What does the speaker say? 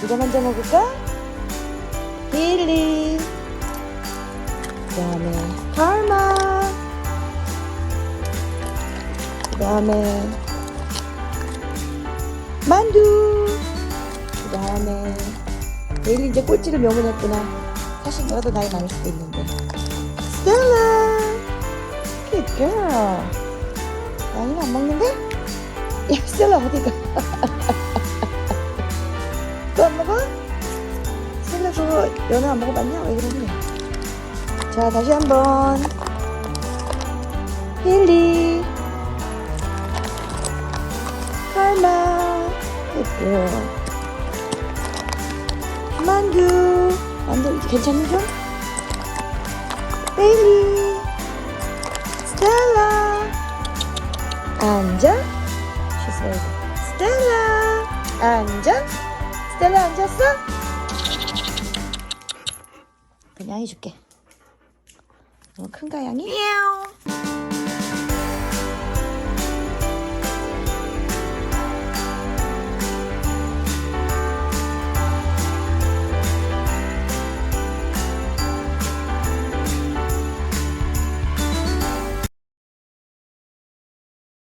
누가 먼저 먹을까? 힐리. 그 다음에 karma. 그 다음에 만두. 그 다음에 내일 이제 꼴찌를 명언했구나. 사실 더 나이 많을 수도 있는데. 스텔라. Good girl. 나이는 안 먹는데? 야, 스텔라 어디가? 또안 먹어? 스텔라 그거 연어 안 먹어봤냐? 왜 그러니? 자, 다시 한 번. 힐리. 칼마. Girl. 만두. 만두 괜찮니 좀? 베일리. 스텔라. 앉아. 스텔라. 앉아. 스텔라 앉았어? 그냥 해줄게. 너무 큰가 양이?